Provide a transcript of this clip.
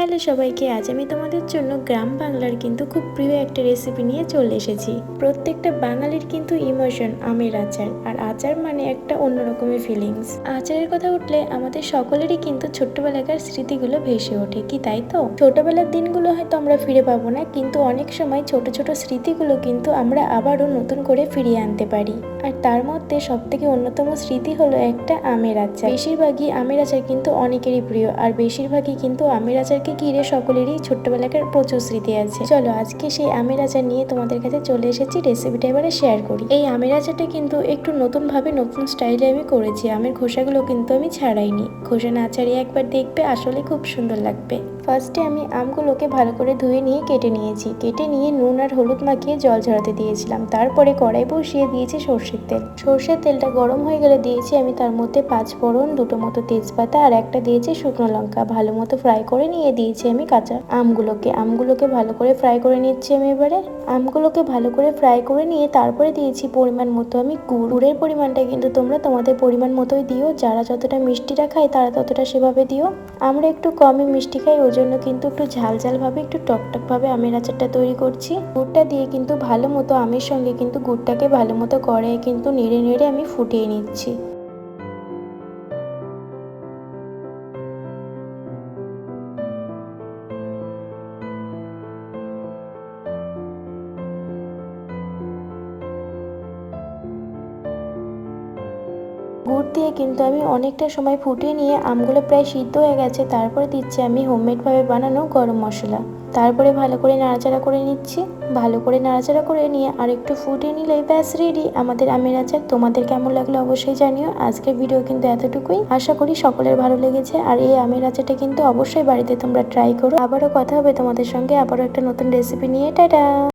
Hello সবাইকে, আজ আমি তোমাদের জন্য গ্রাম বাংলার কিন্তু খুব প্রিয় একটা রেসিপি নিয়ে চলে এসেছি। প্রত্যেকটা বাঙালির কিন্তু ইমোশন আমের আচার, আর আচার মানে একটা অন্যরকমের ফিলিংস আচারের কথা উঠলে আমাদের সকলেরই কিন্তু ছোট্টবেলাকার স্মৃতিগুলো ভেসে ওঠে, কি তাই তো? ছোটবেলার দিনগুলো হয়তো আমরা ফিরে পাবো না, কিন্তু অনেক সময় ছোট ছোট স্মৃতিগুলো কিন্তু আমরা আবারও নতুন করে ফিরিয়ে আনতে পারি। আর তার মধ্যে সব থেকে অন্যতম স্মৃতি হলো একটা আমের আচার। বেশিরভাগই আমের আচার কিন্তু অনেকেরই প্রিয়, আর বেশিরভাগই কিন্তু আমের আচারকে ঘিরে সকলেরই ছোট্টবেলাকার প্রচুর স্মৃতি আছে। চলো, আজকে সেই আমের আচার নিয়ে তোমাদের কাছে চলে এসেছি রেসিপিটা এবারে শেয়ার করি। এই আমের আচারটা কিন্তু একটু নতুন ভাবে নতুন স্টাইলে আমি করেছি। আমের খোসাগুলো কিন্তু আমি ছাড়াইনি। খোসা না ছাড়িয়ে একবার দেখবে, আসলে খুব সুন্দর লাগবে। ফার্স্টে আমি আমগুলোকে ভালো করে ধুয়ে নিয়ে কেটে নিয়েছি। কেটে নিয়ে নুন আর হলুদ মাখিয়ে জল ঝরাতে দিয়েছিলাম। তারপরে কড়াই বসিয়ে দিয়েছি সর্ষের তেল। সর্ষের তেলটা গরম হয়ে গেলে দিয়েছি আমি তার মধ্যে পাঁচ ফোড়ন, দুটো মতো তেজপাতা আর একটা দিয়েছি শুকনো লঙ্কা। ভালো মতো ফ্রাই করে নিয়ে দিয়েছি আমি কাঁচা আমগুলোকে। আমগুলোকে ভালো করে ফ্রাই করে নিচ্ছি আমি এবারে। আমগুলোকে ভালো করে ফ্রাই করে নিয়ে তারপরে দিয়েছি পরিমাণ মতো আমি গুড়। গুড়ের পরিমাণটা কিন্তু তোমরা তোমাদের পরিমাণ মতোই দিও। যারা যতটা মিষ্টিটা খায় তারা ততটা সেভাবে দিও। আমরা একটু কমই মিষ্টি খাই, ওই জন্য কিন্তু একটু ঝাল ঝাল ভাবে একটু টকটক ভাবে আমের আচারটা তৈরি করছি। গুড়টা দিয়ে কিন্তু ভালো মতো আমের সঙ্গে কিন্তু গুড়টাকে ভালো মতো কড়াইয়ে কিন্তু নেড়ে নেড়ে আমি ফুটিয়ে নিচ্ছি। গুড় দিয়ে কিন্তু আমি অনেকটা সময় ফুটিয়ে নিয়ে আমগুলো প্রায় সিদ্ধ হয়ে গেছে। তারপরে দিচ্ছি আমি হোমমেডভাবে বানানো গরম মশলা। তারপরে ভালো করে নাড়াচাড়া করে নিচ্ছি। ভালো করে নাড়াচাড়া করে নিয়ে আর একটু ফুটিয়ে নিলে ব্যাস রেডি আমাদের আমের আচার, তোমাদের কেমন লাগল অবশ্যই জানিও। আজকের ভিডিও কিন্তু এতটুকুই। আশা করি সকলের ভালো লেগেছে। আর এই আমের আচারটা কিন্তু অবশ্যই বাড়িতে তোমরা ট্রাই করো। আবারও কথা হবে তোমাদের সঙ্গে। আবারও একটা নতুন রেসিপি নিয়ে। টাটা!